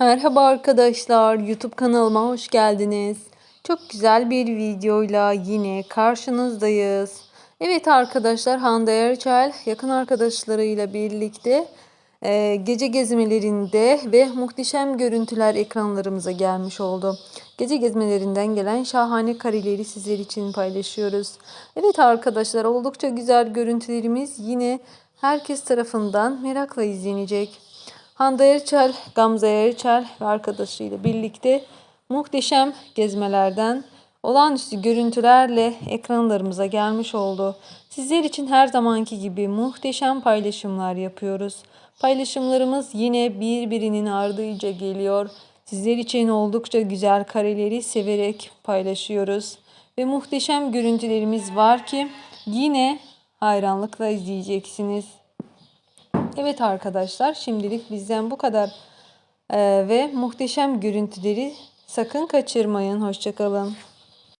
Merhaba arkadaşlar, YouTube kanalıma hoş geldiniz. Çok güzel bir videoyla yine karşınızdayız. Evet arkadaşlar, Hande Erçel yakın arkadaşlarıyla birlikte e, gece gezmelerinde ve muhteşem görüntüler ekranlarımıza gelmiş oldu. Gece gezmelerinden gelen şahane kareleri sizler için paylaşıyoruz. Evet arkadaşlar, oldukça güzel görüntülerimiz yine herkes tarafından merakla izlenecek. Hande Erçel, Gamze Erçel ve arkadaşıyla birlikte muhteşem gezmelerden olağanüstü görüntülerle ekranlarımıza gelmiş oldu. Sizler için her zamanki gibi muhteşem paylaşımlar yapıyoruz. Paylaşımlarımız yine birbirinin ardıyla geliyor. Sizler için oldukça güzel kareleri severek paylaşıyoruz. Ve muhteşem görüntülerimiz var ki yine hayranlıkla izleyeceksiniz. Evet arkadaşlar şimdilik bizden bu kadar Ee, ve muhteşem görüntüleri sakın kaçırmayın. Hoşçakalın.